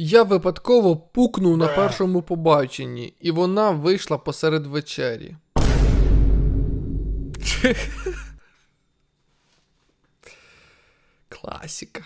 Я випадково пукнув на першому побаченні, і вона вийшла посеред вечері. Класіка.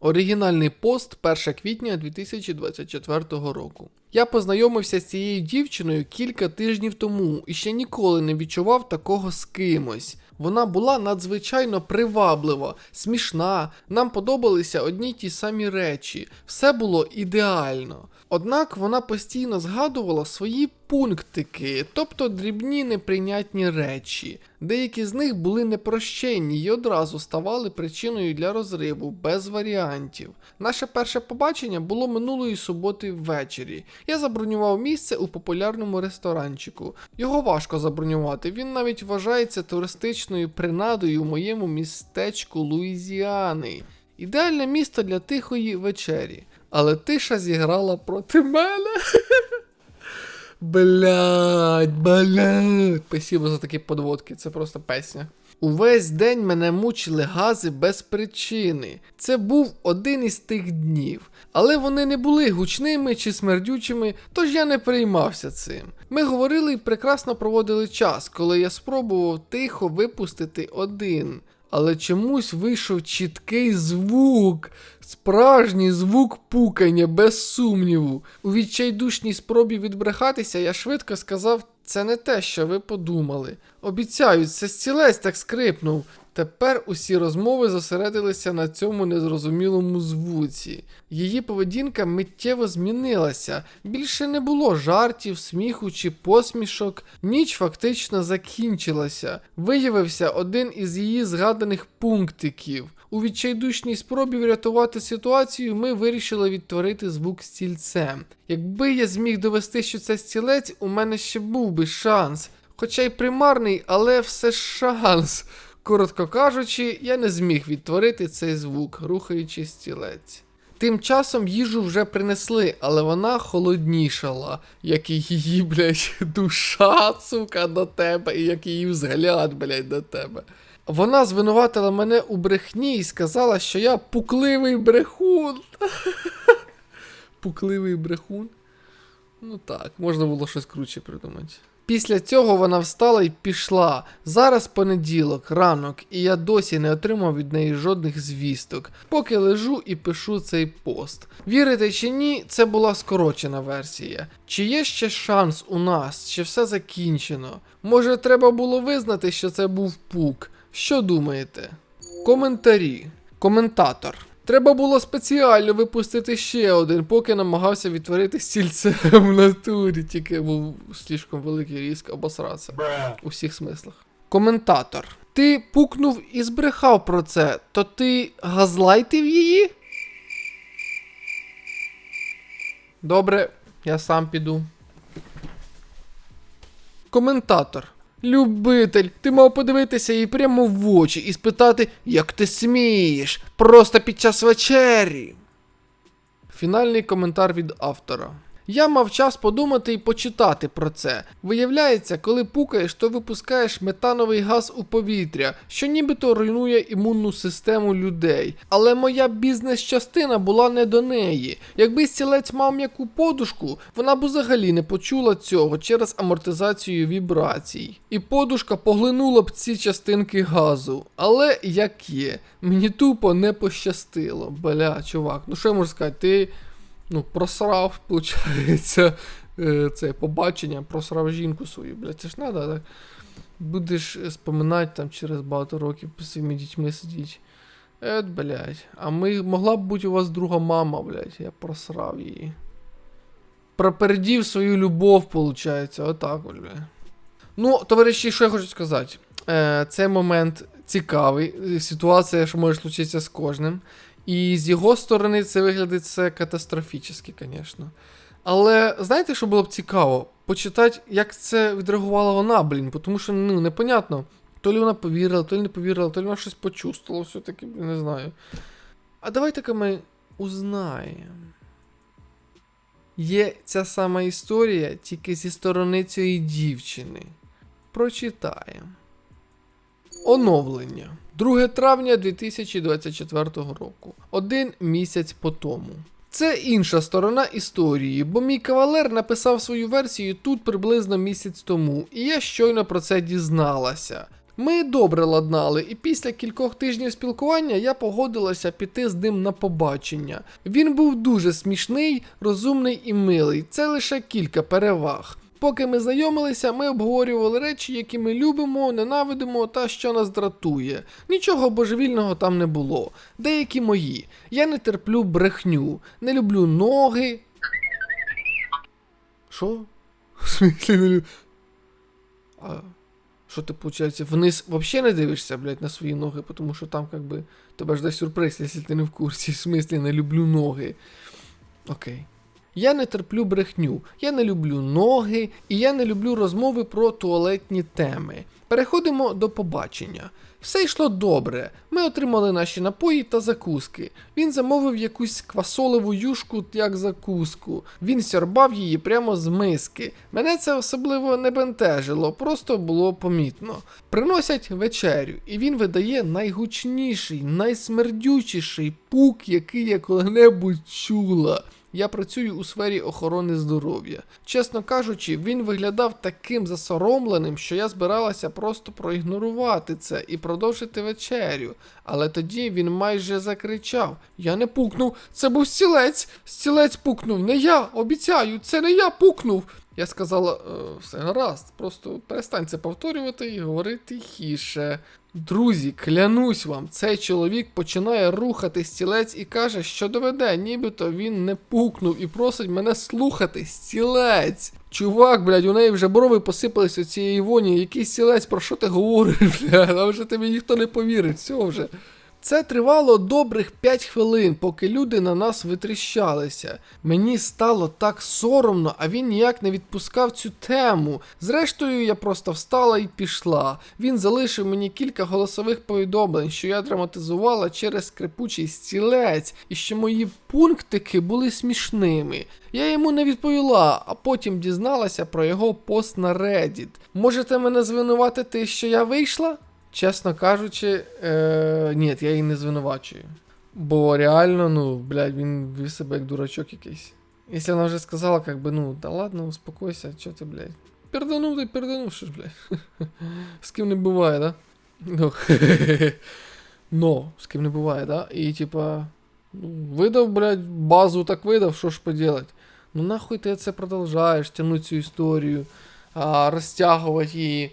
Оригінальний пост 1 квітня 2024 року. Я познайомився з цією дівчиною кілька тижнів тому і ще ніколи не відчував такого з кимось. Вона була надзвичайно приваблива, смішна, нам подобалися одні ті самі речі, все було ідеально. Однак вона постійно згадувала свої пунктики, тобто дрібні неприйнятні речі. Деякі з них були непрощенні і одразу ставали причиною для розриву, без варіантів. Наше перше побачення було минулої суботи ввечері. Я забронював місце у популярному ресторанчику. Його важко забронювати, він навіть вважається туристичною принадою у моєму містечку Луїзіани. Ідеальне місто для тихої вечері. Але тиша зіграла проти мене. Блять, блять. Спасибо за такі подводки, це просто песня. Увесь день мене мучили гази без причини. Це був один із тих днів. Але вони не були гучними чи смердючими, тож я не переймався цим. Ми говорили і прекрасно проводили час, коли я спробував тихо випустити один. Але чомусь вийшов чіткий звук, справжній звук пукання, без сумніву. У відчайдушній спробі відбрехатися я швидко сказав, це не те, що ви подумали. Обіцяю, це стілець так скрипнув. Тепер усі розмови зосередилися на цьому незрозумілому звуці. Її поведінка миттєво змінилася. Більше не було жартів, сміху чи посмішок. Ніч фактично закінчилася. Виявився один із її згаданих пунктиків. У відчайдушній спробі врятувати ситуацію, ми вирішили відтворити звук стільцем. Якби я зміг довести, що це стілець, у мене ще був би шанс. Хоча й примарний, але все ж шанс. Коротко кажучи, я не зміг відтворити цей звук, рухаючи стілець. Тим часом їжу вже принесли, але вона холоднішала, як і її, блядь, душа, сука, до тебе, і як її взгляд, блядь, до тебе. Вона звинуватила мене у брехні і сказала, що я пукливий брехун. Пукливий брехун. Ну так, можна було щось круче придумати. Після цього вона встала і пішла. Зараз понеділок, ранок, і я досі не отримав від неї жодних звісток, поки лежу і пишу цей пост. Вірите чи ні, це була скорочена версія. Чи є ще шанс у нас, чи все закінчено? Може, треба було визнати, що це був пук. Що думаєте? Коментарі. Коментатор. Треба було спеціально випустити ще один, поки намагався відтворити стільце в натурі, тільки був слишком великий різк обосратися у всіх смислах. Коментатор. Ти пукнув і збрехав про це, то ти газлайтив її? Добре, я сам піду. Коментатор. Любитель, ти мав подивитися їй прямо в очі і спитати, як ти смієш, просто під час вечері. Фінальний коментар від автора. Я мав час подумати і почитати про це. Виявляється, коли пукаєш, то випускаєш метановий газ у повітря, що нібито руйнує імунну систему людей. Але моя бізнес-частина була не до неї. Якби стілець мав м'яку подушку, вона б взагалі не почула цього через амортизацію вібрацій. І подушка поглинула б ці частинки газу. Але як є, мені тупо не пощастило. Бля, чувак, ну що я можу сказати, ти ну, просрав, виходить, е, це побачення, просрав жінку свою, блядь, це ж надо, так? Будеш споминати там через багато років з своїми дітьми сидіть. Ет, блядь. А ми могла б бути у вас друга мама, блядь, я просрав її. Пропердів свою любов, виходить, отак, блядь. Ну, товариші, що я хочу сказати? Е, Цей момент цікавий. Ситуація, що може случитися з кожним. І з його сторони це виглядає це катастрофічно, звісно. Але знаєте, що було б цікаво? Почитати, як це відреагувала вона, блін, тому що ну, непонятно. То ли вона повірила, то ли не повірила, то ли вона щось почувствувала, все-таки, блін, не знаю. А давайте-ка ми узнаємо. Є ця сама історія тільки зі сторони цієї дівчини. Прочитаємо. Оновлення. 2 травня 2024 року. Один місяць по тому. Це інша сторона історії, бо мій кавалер написав свою версію тут приблизно місяць тому, і я щойно про це дізналася. Ми добре ладнали, і після кількох тижнів спілкування я погодилася піти з ним на побачення. Він був дуже смішний, розумний і милий. Це лише кілька переваг. Поки ми знайомилися, ми обговорювали речі, які ми любимо, ненавидимо та що нас дратує. Нічого божевільного там не було. Деякі мої. Я не терплю брехню, не люблю ноги. Що? В смислі не? А що ти, виходить, вниз взагалі не дивишся, блядь, на свої ноги, тому що там, как би, тебе жде сюрприз, якщо ти не в курсі. В смислі не люблю ноги. Окей. Я не терплю брехню, я не люблю ноги і я не люблю розмови про туалетні теми. Переходимо до побачення. Все йшло добре. Ми отримали наші напої та закуски. Він замовив якусь квасолеву юшку як закуску. Він сьорбав її прямо з миски. Мене це особливо не бентежило, просто було помітно. Приносять вечерю, і він видає найгучніший, найсмердючіший пук, який я коли-небудь чула. Я працюю у сфері охорони здоров'я. Чесно кажучи, він виглядав таким засоромленим, що я збиралася просто проігнорувати це і продовжити вечерю. Але тоді він майже закричав: Я не пукнув, це був стілець! Стілець пукнув, не я, обіцяю, це не я пукнув. Я сказала, «Е, все гаразд, просто перестань це повторювати і говори тихіше. Друзі, клянусь вам, цей чоловік починає рухати стілець і каже, що доведе, нібито він не пукнув і просить мене слухати. Стілець. Чувак, блядь, у неї вже брови посипалися від цієї воні. Який стілець, про що ти говориш, блядь? А вже тобі ніхто не повірить, все вже. Це тривало добрих 5 хвилин, поки люди на нас витріщалися. Мені стало так соромно, а він ніяк не відпускав цю тему. Зрештою, я просто встала і пішла. Він залишив мені кілька голосових повідомлень, що я драматизувала через скрипучий стілець, і що мої пунктики були смішними. Я йому не відповіла, а потім дізналася про його пост на Reddit. Можете мене звинуватити, що я вийшла? Чесно кажучи, е, ні, я її не звинувачую. Бо реально, ну, блядь, він вів себе як дурачок якийсь. Якщо вона вже сказала, как би, ну, да ладно, успокойся, чо ти, блядь. Перданув ти перданув, що ж, блядь. З ким не буває, да? Ну, Но, з ким не буває, да? І типа, ну, видав, блядь, базу так видав, що ж поделать. Ну нахуй ти це продовжаєш, тягнути цю історію, а, розтягувати її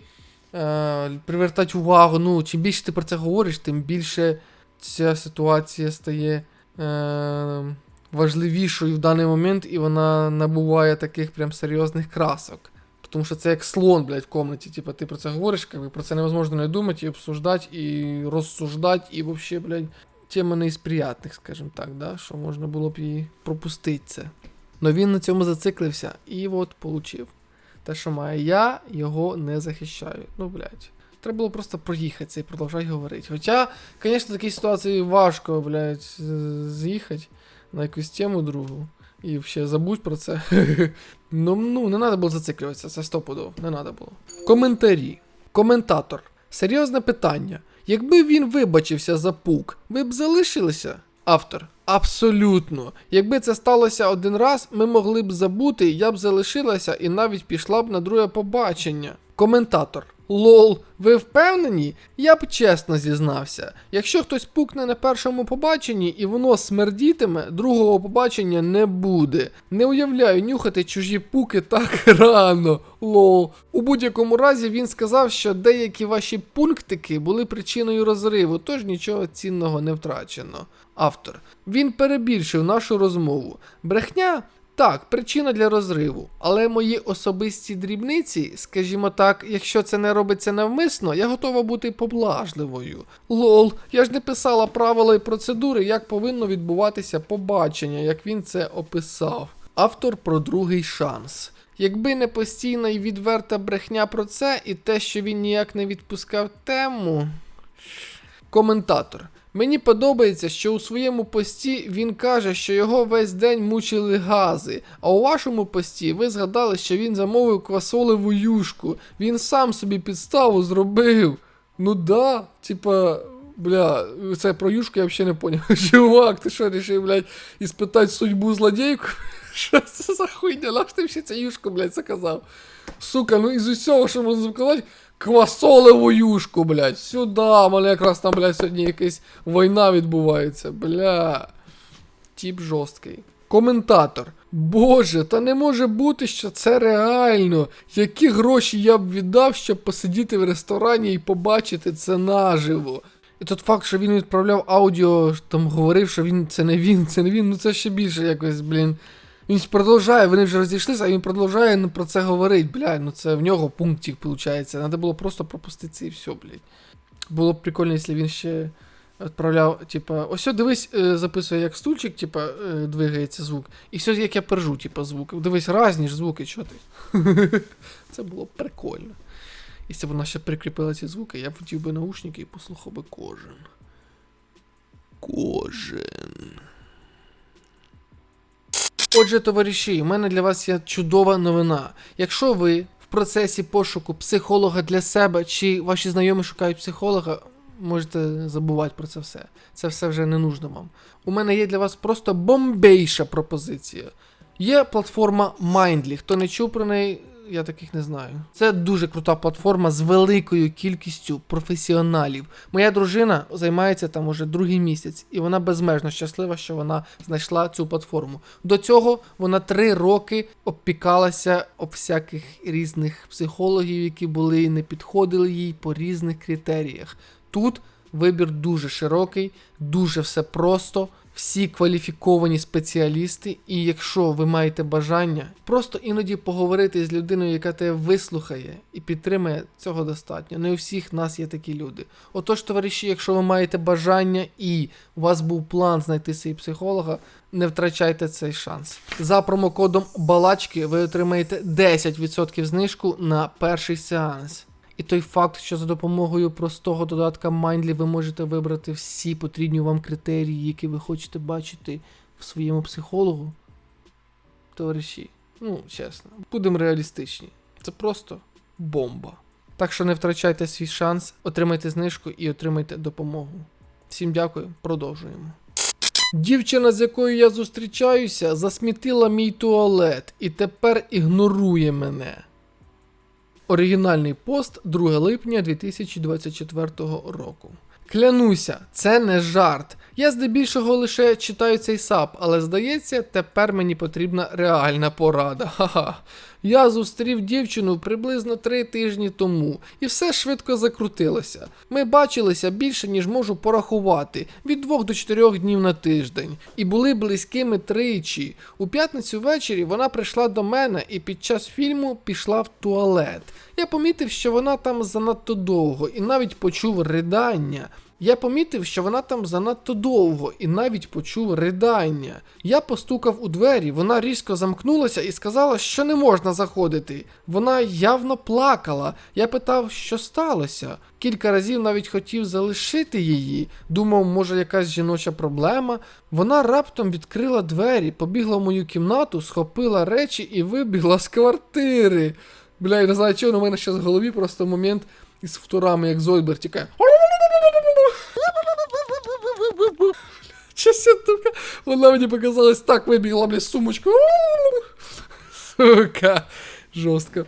привертати увагу. Ну, чим більше ти про це говориш, тим більше ця ситуація стає е, важливішою в даний момент, і вона набуває таких прям серйозних красок. Тому що це як слон, блядь, в комнаті. Типа ти про це говориш, как про це невозможно не думати, і обсуждати, і розсуждати, і вообще, блядь, тема не із приятних, скажімо так, да? що можна було б її пропустити це. Но він на цьому зациклився і от получив те, що має. Я його не захищаю. Ну, блядь. Треба було просто проїхатися і продовжати говорити. Хоча, звісно, в такій ситуації важко, блядь, з'їхати на якусь тему другу. І взагалі забудь про це. ну, ну, не треба було зациклюватися, це стопудово, не треба було. Коментарі. Коментатор. Серйозне питання. Якби він вибачився за пук, ви б залишилися? Автор. Абсолютно. Якби це сталося один раз, ми могли б забути, я б залишилася і навіть пішла б на друге побачення. Коментатор. Лол, ви впевнені? Я б чесно зізнався. Якщо хтось пукне на першому побаченні і воно смердітиме, другого побачення не буде. Не уявляю нюхати чужі пуки так рано. Лол. У будь-якому разі він сказав, що деякі ваші пунктики були причиною розриву, тож нічого цінного не втрачено. Автор. Він перебільшив нашу розмову. Брехня так, причина для розриву. Але мої особисті дрібниці, скажімо так, якщо це не робиться навмисно, я готова бути поблажливою. Лол, я ж не писала правила і процедури, як повинно відбуватися побачення, як він це описав. Автор про другий шанс. Якби не постійна і відверта брехня про це, і те, що він ніяк не відпускав тему. Коментатор. Мені подобається, що у своєму пості він каже, що його весь день мучили гази. А у вашому пості ви згадали, що він замовив квасолеву юшку. Він сам собі підставу зробив. Ну да, типа, бля, це про юшку я взагалі не поняв. Чувак, ти що рішив, блядь, іспитати судьбу злодійку? Що це за хуйня? Наш ти ще цю юшку, блядь, заказав? Сука, ну із усього, що можна заказати, квасолеву юшку, блядь. Сюди, мене якраз там, блядь, сьогодні якась війна відбувається, бля. Тіп жорсткий. Коментатор. Боже, та не може бути, що це реально. Які гроші я б віддав, щоб посидіти в ресторані і побачити це наживо. І тот факт, що він відправляв аудіо, там говорив, що він це не він, це не він, ну це ще більше якось, блін. Він продовжує, вони вже розійшлися, а він продовжує ну, про це говорити. Бля, ну це в нього пунктик, виходить. Треба було просто пропустити і все, блядь. Було б прикольно, якщо він ще відправляв, типа, ось дивись, е, записує, як стульчик, типа, е, двигається звук. І все, як я пержу, типа, звук. Дивись, разні ж звуки, що ти. Це було б прикольно. Якщо б вона ще прикріпила ці звуки, я б хотів би наушники і послухав би кожен. Кожен. Отже, товариші, у мене для вас є чудова новина. Якщо ви в процесі пошуку психолога для себе чи ваші знайомі шукають психолога, можете забувати про це все. Це все вже не нужно вам. У мене є для вас просто бомбейша пропозиція. Є платформа Mindly. Хто не чув про неї, я таких не знаю. Це дуже крута платформа з великою кількістю професіоналів. Моя дружина займається там уже другий місяць, і вона безмежно щаслива, що вона знайшла цю платформу. До цього вона три роки обпікалася об всяких різних психологів, які були і не підходили їй по різних критеріях. Тут вибір дуже широкий, дуже все просто. Всі кваліфіковані спеціалісти, і якщо ви маєте бажання, просто іноді поговорити з людиною, яка тебе вислухає і підтримує, цього достатньо. Не у всіх нас є такі люди. Отож, товариші, якщо ви маєте бажання і у вас був план знайти свій психолога, не втрачайте цей шанс. За промокодом Балачки ви отримаєте 10% знижку на перший сеанс. І той факт, що за допомогою простого додатка Mindly ви можете вибрати всі потрібні вам критерії, які ви хочете бачити в своєму психологу. Товариші, ну чесно, будемо реалістичні. Це просто бомба. Так що не втрачайте свій шанс, отримайте знижку і отримайте допомогу. Всім дякую, продовжуємо. Дівчина, з якою я зустрічаюся, засмітила мій туалет і тепер ігнорує мене. Оригінальний пост 2 липня 2024 року. Клянуся, це не жарт. Я здебільшого лише читаю цей сап, але здається, тепер мені потрібна реальна порада. Ха-ха. Я зустрів дівчину приблизно три тижні тому, і все швидко закрутилося. Ми бачилися більше, ніж можу порахувати, від двох до чотирьох днів на тиждень, і були близькими тричі. У п'ятницю ввечері вона прийшла до мене і під час фільму пішла в туалет. Я помітив, що вона там занадто довго, і навіть почув ридання. Я помітив, що вона там занадто довго і навіть почув ридання. Я постукав у двері, вона різко замкнулася і сказала, що не можна заходити. Вона явно плакала. Я питав, що сталося. Кілька разів навіть хотів залишити її. Думав, може, якась жіноча проблема. Вона раптом відкрила двері, побігла в мою кімнату, схопила речі і вибігла з квартири. Бля, я не знаю, чого, але у мене ще в голові просто момент із вторами, як Зойбер тікає. Така. Вона мені показалась так вибігла, бля, сумочку. Сука, жорстко.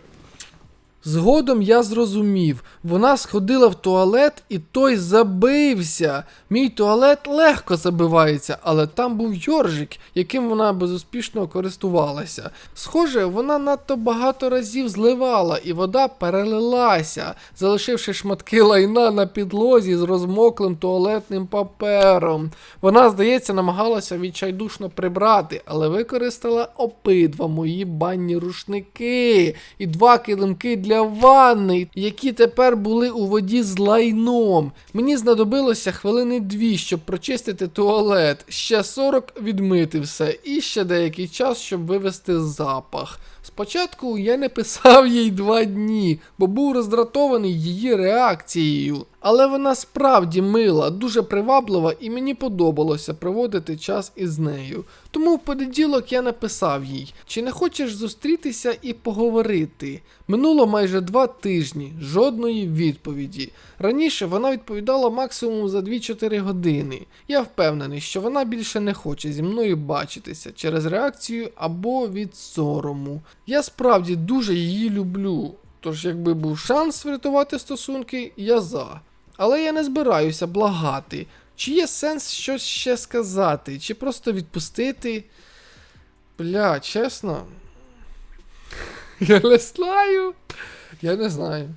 Згодом я зрозумів, вона сходила в туалет і той забився. Мій туалет легко забивається, але там був йоржик, яким вона безуспішно користувалася. Схоже, вона надто багато разів зливала, і вода перелилася, залишивши шматки лайна на підлозі з розмоклим туалетним папером. Вона, здається, намагалася відчайдушно прибрати, але використала обидва мої банні рушники і два килимки для ванни, які тепер були у воді з лайном. Мені знадобилося хвилини дві, щоб прочистити туалет, ще 40 відмити все, і ще деякий час, щоб вивести запах. Спочатку я не писав їй два дні, бо був роздратований її реакцією. Але вона справді мила, дуже приваблива, і мені подобалося проводити час із нею. Тому в понеділок я написав їй: чи не хочеш зустрітися і поговорити? Минуло майже два тижні, жодної відповіді. Раніше вона відповідала максимум за 2-4 години. Я впевнений, що вона більше не хоче зі мною бачитися через реакцію або від сорому. Я справді дуже її люблю. Тож, якби був шанс врятувати стосунки, я за. Але я не збираюся благати. Чи є сенс щось ще сказати, чи просто відпустити. Бля, чесно. Я не знаю. Я не знаю.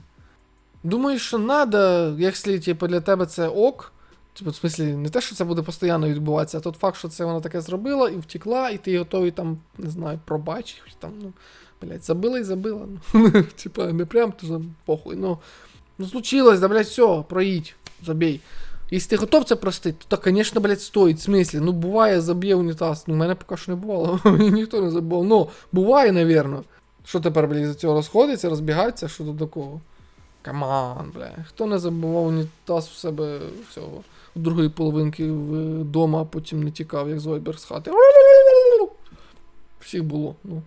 Думаю, що надо, якщо типу, для тебе це ок. Типу, в смислі, не те, що це буде постійно відбуватися, а тот факт, що це вона таке зробила і втекла, і ти готовий там, не знаю, пробачити, там, ну, блядь, забила і забила. Ну, типа, не прям то похуй. Ну, ну случилось, да, блядь, все, проїдь, забій. Якщо ти готов це простити, то, звісно, блядь, стоїть. В смислі, ну буває, заб'є унітаз. Ну, мене поки що не бувало. Ніхто не забував. Ну, буває, навірно. Що тепер, блядь, за цього розходиться, розбігається, що до кого? Каман, бля. Хто не забував унітаз в себе цього у другої половинки вдома, а потім не тікав, як Зойберг з хати. Всіх було. Ну.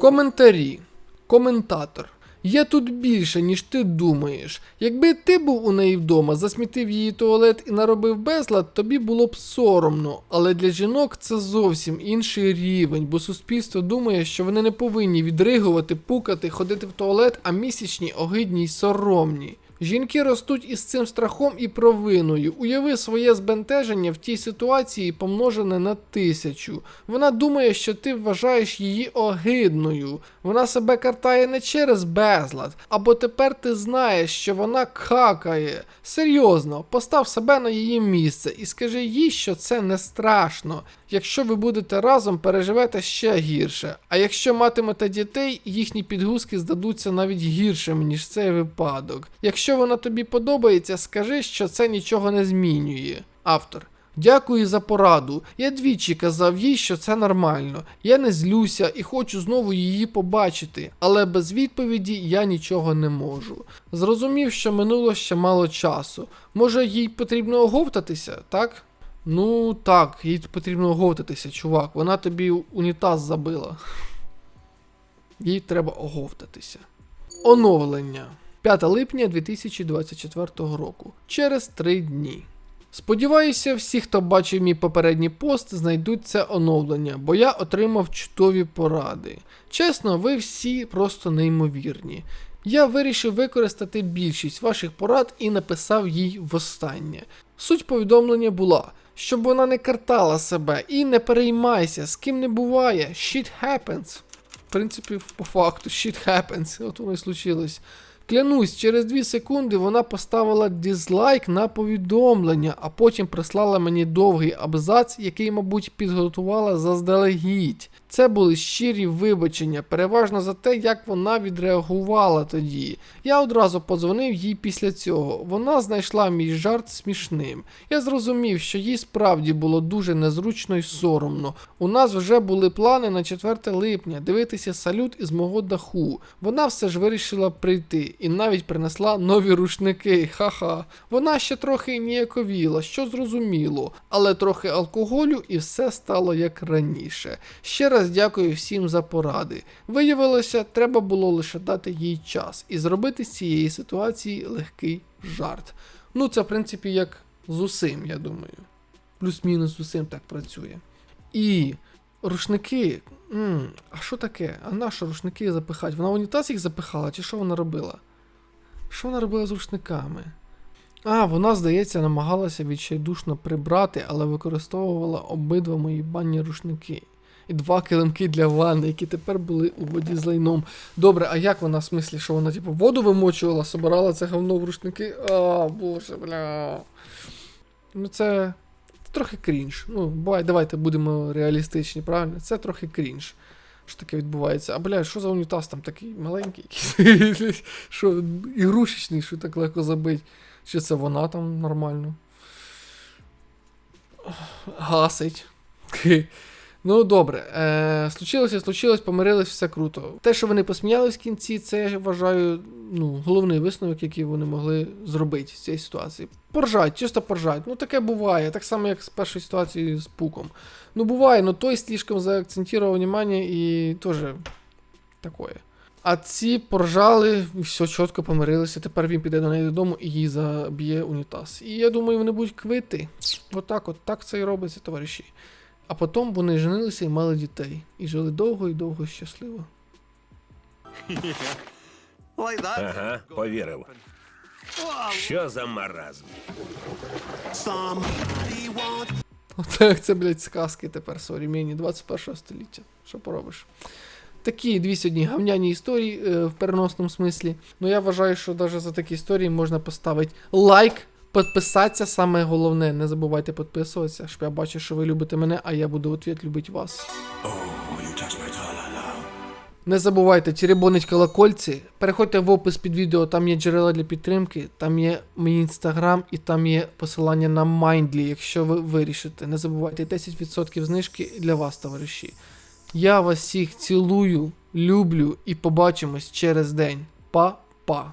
Коментарі. Коментатор. Я тут більше, ніж ти думаєш. Якби ти був у неї вдома, засмітив її туалет і наробив безлад, тобі було б соромно. Але для жінок це зовсім інший рівень, бо суспільство думає, що вони не повинні відригувати, пукати, ходити в туалет, а місячні огидні й соромні. Жінки ростуть із цим страхом і провиною. Уяви своє збентеження в тій ситуації помножене на тисячу. Вона думає, що ти вважаєш її огидною. Вона себе картає не через безлад, або тепер ти знаєш, що вона какає. Серйозно, постав себе на її місце і скажи їй, що це не страшно. Якщо ви будете разом, переживете ще гірше. А якщо матимете дітей, їхні підгузки здадуться навіть гіршим, ніж цей випадок. Якщо вона тобі подобається, скажи, що це нічого не змінює. Автор. Дякую за пораду. Я двічі казав їй, що це нормально. Я не злюся і хочу знову її побачити, але без відповіді я нічого не можу. Зрозумів, що минуло ще мало часу. Може, їй потрібно оговтатися, так? Ну так, їй потрібно оговтатися, чувак. Вона тобі унітаз забила. Їй треба оговтатися. Оновлення. 5 липня 2024 року. Через 3 дні. Сподіваюся, всі, хто бачив мій попередній пост, знайдуть це оновлення, бо я отримав чудові поради. Чесно, ви всі просто неймовірні. Я вирішив використати більшість ваших порад і написав їй востаннє. Суть повідомлення була, щоб вона не картала себе і не переймайся, з ким не буває, shit happens. В принципі, по факту, shit happens, от воно і случилось. Клянусь, через 2 секунди вона поставила дизлайк на повідомлення, а потім прислала мені довгий абзац, який, мабуть, підготувала заздалегідь. Це були щирі вибачення, переважно за те, як вона відреагувала тоді. Я одразу подзвонив їй після цього. Вона знайшла мій жарт смішним. Я зрозумів, що їй справді було дуже незручно і соромно. У нас вже були плани на 4 липня дивитися салют із мого даху. Вона все ж вирішила прийти і навіть принесла нові рушники. Ха-ха. Вона ще трохи ніяковіла, що зрозуміло, але трохи алкоголю і все стало як раніше. Ще раз дякую всім за поради. Виявилося, треба було лише дати їй час і зробити з цієї ситуації легкий жарт. Ну, це, в принципі, як з усім, я думаю. Плюс-мінус з усім так працює. І рушники. м а що таке? А на що рушники запихати? Вона в унітаз їх запихала, чи що вона робила? Що вона робила з рушниками? А, вона, здається, намагалася відчайдушно прибрати, але використовувала обидва мої банні рушники. І два килимки для ванни, які тепер були у воді з лайном. Добре, а як вона в смислі, що вона, типу, воду вимочувала, собирала це говно в рушники? А, боже, бля. Ну це. Трохи крінж. Ну, бувай, давайте будемо реалістичні, правильно? Це трохи крінж. Що таке відбувається? А бля, що за унітаз там такий маленький? Що, ігрушечний, що так легко забить? Чи це вона там нормально? Гасить. Ну добре, е, случилося, случилось, помирились, все круто. Те, що вони посміялись в кінці, це я вважаю ну, головний висновок, який вони могли зробити з цієї ситуації. Поржать, чисто поржать. Ну таке буває, так само, як з першої ситуації з пуком. Ну буває, ну той слишком заакцентував внимання і теж такое. А ці поржали, все чітко помирилися. Тепер він піде до неї додому і її заб'є унітаз. І я думаю, вони будуть квити. Отак, от так це і робиться, товариші. А потім вони женилися і мали дітей. І жили довго і довго і щасливо. Ага, повірив. Що за маразм? Отак це, блядь, сказки тепер современні 21 століття. Що поробиш? Такі дві сьогодні гавняні історії е, в переносному смислі. Ну я вважаю, що навіть за такі історії можна поставити лайк, підписатися. Саме головне, не забувайте підписуватися, щоб я бачив, що ви любите мене, а я буду в ответ любити вас. Oh. Не забувайте черебонить колокольці. Переходьте в опис під відео, там є джерела для підтримки, там є мій інстаграм і там є посилання на Mindly, якщо ви вирішите. Не забувайте 10% знижки для вас, товариші. Я вас всіх цілую, люблю і побачимось через день. Па-па.